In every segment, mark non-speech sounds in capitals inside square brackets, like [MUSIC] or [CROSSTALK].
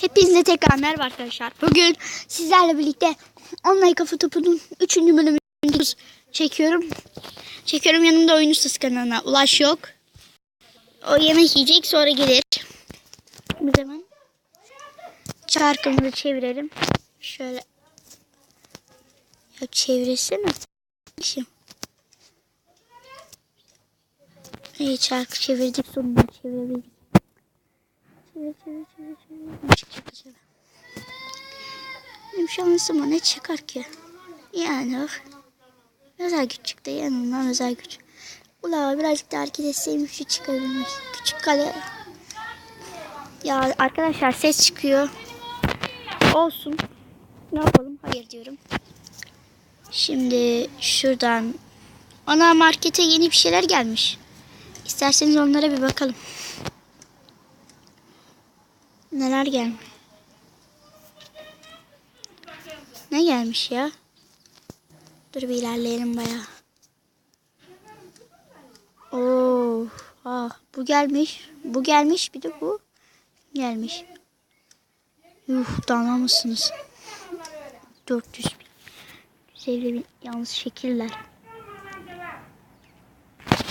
Hepinize tekrar merhaba arkadaşlar. Bugün sizlerle birlikte Online Kafa Topu'nun 3. bölümünü çekiyorum. Çekiyorum yanımda oyun ustası kanalına. Ulaş yok. O yemek yiyecek sonra gelir. Biz hemen çarkımızı çevirelim. Şöyle. Ya çeviresene. Şimdi. İyi çarkı çevirdik sonunda çevirebildik. Benim şansıma ne çıkar ki? Yani bak. Özel güç çıktı yanından özel güç. Ula birazcık da hareket etseymiş şu çıkabilmiş. Küçük kale. Ya arkadaşlar ses çıkıyor. Olsun. Ne yapalım? Hayır diyorum. Şimdi şuradan ana markete yeni bir şeyler gelmiş. İsterseniz onlara bir bakalım. Neler gelmiş? Ne gelmiş ya? Dur bir ilerleyelim bayağı. Oo, ah, bu gelmiş. Bu gelmiş bir de bu gelmiş. Yuh dana mısınız? 400 bin. 150 bin. Yalnız şekiller.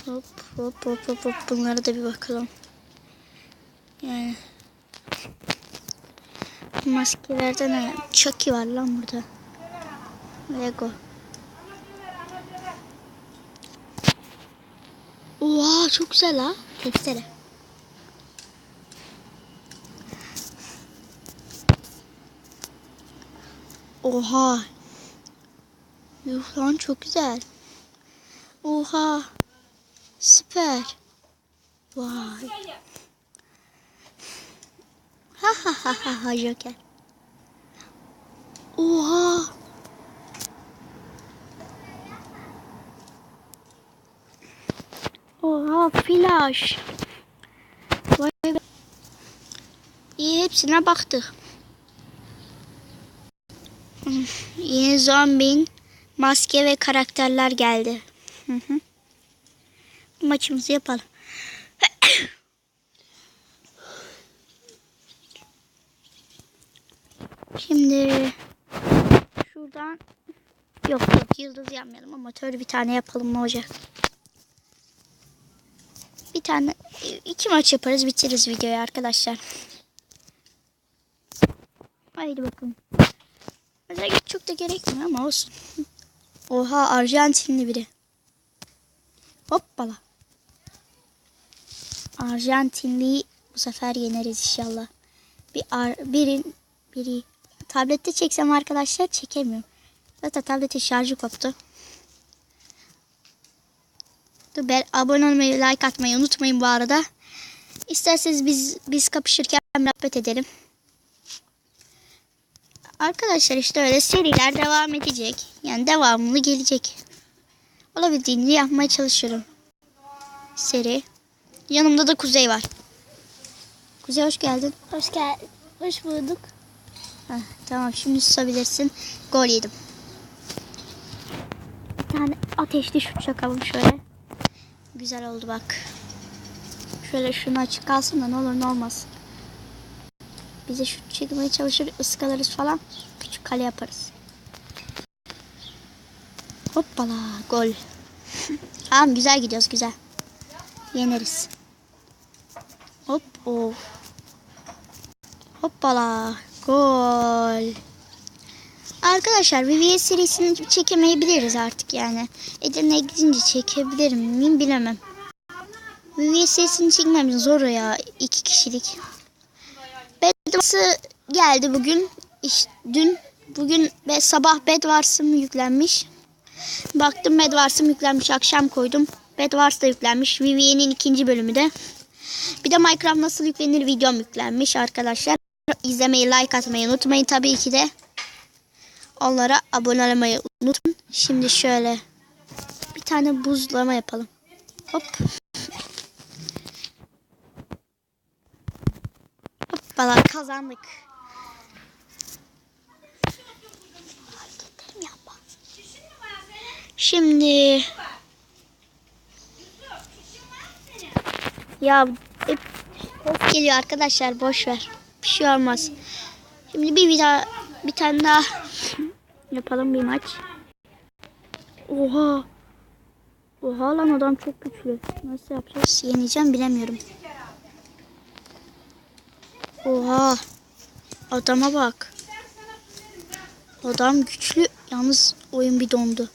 Hop hop hop hop hop. Bunlara da bir bakalım. Yani Maskelerde ne? Chucky var lan burada. Lego. Oha çok güzel ha. Testere. Oha. Yuh lan çok güzel. Oha. Süper. Vay. Ha ha ha ha ha Joker. Oha. Oha flash. Vay be. İyi hepsine baktık. Yeni zombin, maske ve karakterler geldi. Hı hı. Maçımızı yapalım. Şimdi şuradan yok yok yıldız yapmayalım amatör bir tane yapalım ne olacak? Bir tane iki maç yaparız bitiririz videoyu arkadaşlar. Haydi bakalım. Özellikle çok da gerekmiyor ama olsun. Oha Arjantinli biri. Hoppala. Arjantinliyi bu sefer yeneriz inşallah. Bir ar birin biri tablette çeksem arkadaşlar çekemiyorum. Zaten tabletin şarjı koptu. Dur abone olmayı, like atmayı unutmayın bu arada. İsterseniz biz biz kapışırken muhabbet edelim. Arkadaşlar işte öyle seriler devam edecek. Yani devamlı gelecek. Olabildiğince yapmaya çalışıyorum. Seri. Yanımda da Kuzey var. Kuzey hoş geldin. Hoş geldin. Hoş bulduk. Tamam şimdi susabilirsin. Gol yedim. Bir tane ateşli şut çakalım şöyle. Güzel oldu bak. Şöyle şunu açık kalsın da ne olur ne olmaz. Bize şut çekmeye çalışır ıskalarız falan. Küçük kale yaparız. Hoppala gol. [LAUGHS] tamam güzel gidiyoruz güzel. Yeneriz. Hop of. Hoppala. Gol. Arkadaşlar VVS serisini çekemeyebiliriz artık yani. Edirne'ye gidince çekebilir miyim bilemem. VVS serisini çekmemiz zor ya. iki kişilik. Bedwars'ı geldi bugün. İşte dün bugün ve sabah Bedwars'ım yüklenmiş. Baktım Bedwars'ım yüklenmiş. Akşam koydum. Bedwars da yüklenmiş. VVS'nin ikinci bölümü de. Bir de Minecraft nasıl yüklenir videom yüklenmiş arkadaşlar. İzlemeyi, like atmayı unutmayın tabii ki de. Onlara abone olmayı unutmayın. Şimdi şöyle bir tane buzlama yapalım. Hop. Hoppala kazandık. Şimdi ya hep geliyor arkadaşlar boş ver. Bir şey olmaz. Şimdi bir, daha bir tane daha yapalım bir maç. Oha. Oha lan adam çok güçlü. Nasıl yapacağız? Yeneceğim bilemiyorum. Oha. Adama bak. Adam güçlü. Yalnız oyun bir dondu.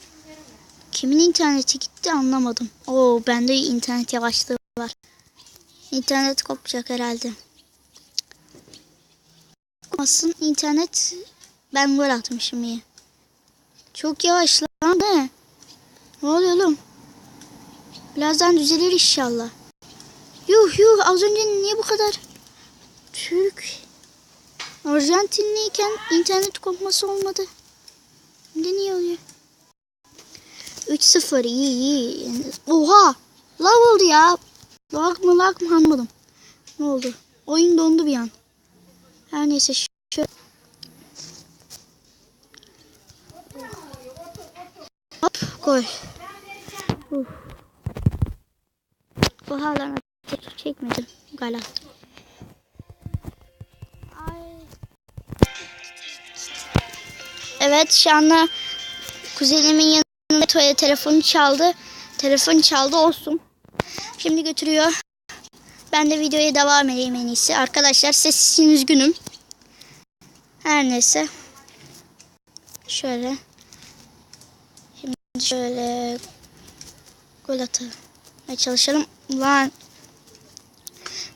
Kimin interneti gitti anlamadım. Oo bende internet yavaşlığı var. İnternet kopacak herhalde. Aslında internet ben gol atmışım iyi. Çok yavaş lan ne? Ne oluyor oğlum? Birazdan düzelir inşallah. Yuh yuh az önce niye bu kadar? Türk. Arjantinliyken internet kopması olmadı. Şimdi niye oluyor? 3-0 iyi iyi. Oha! Lav oldu ya. Lag mı lag mı anlamadım. Ne oldu? Oyun dondu bir an. Her neyse şu. Hop gol. Uf. Oha lan çekmedim. Attım. Evet şu anda kuzenimin yanında tuvalet telefonu çaldı. Telefon çaldı olsun. Şimdi götürüyor. Ben de videoya devam edeyim en iyisi. Arkadaşlar ses için üzgünüm. Her neyse. Şöyle. Şimdi şöyle gol atmaya çalışalım. Lan.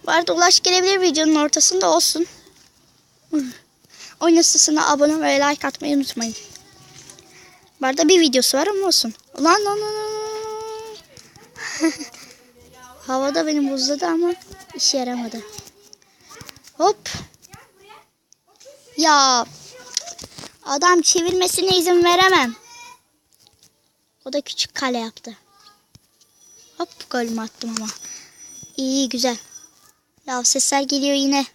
Bu arada ulaş gelebilir videonun ortasında olsun. Oynasısına abone ve like atmayı unutmayın. Bu arada bir videosu var ama olsun. Lan lan lan lan. [LAUGHS] Havada beni buzladı ama işe yaramadı. Hop. Ya adam çevirmesine izin veremem. O da küçük kale yaptı. Hop golümü attım ama. İyi güzel. Ya sesler geliyor yine.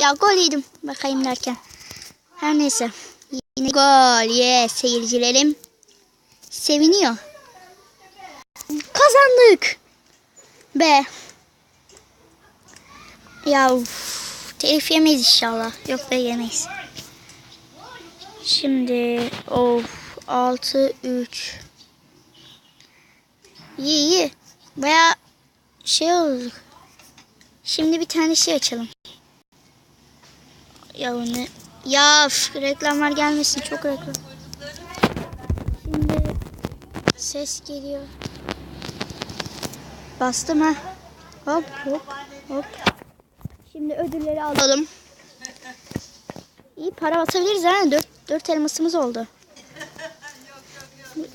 Ya gol yedim bakayım derken. Her neyse. Yine gol. Yes seyircilerim. Seviniyor. Kazandık. Be. Ya uf, telif yemeyiz inşallah. Yok be yemeyiz. Şimdi of 6 3 İyi iyi. Baya şey oldu. Şimdi bir tane şey açalım. Ya ne? Ya reklamlar gelmesin çok reklam. Şimdi ses geliyor. Bastım ha. Hop hop hop. Şimdi ödülleri alalım. İyi para basabiliriz ha. Dört, dört elmasımız oldu.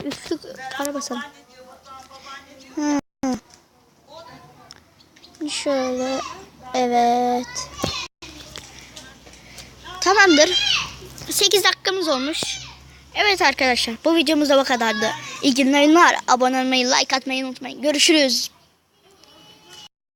Üstlük para basalım. Ha. Şöyle. Evet. Tamamdır. 8 dakikamız olmuş. Evet arkadaşlar bu videomuz da bu kadardı. İyi günler. Abone olmayı, like atmayı unutmayın. Görüşürüz.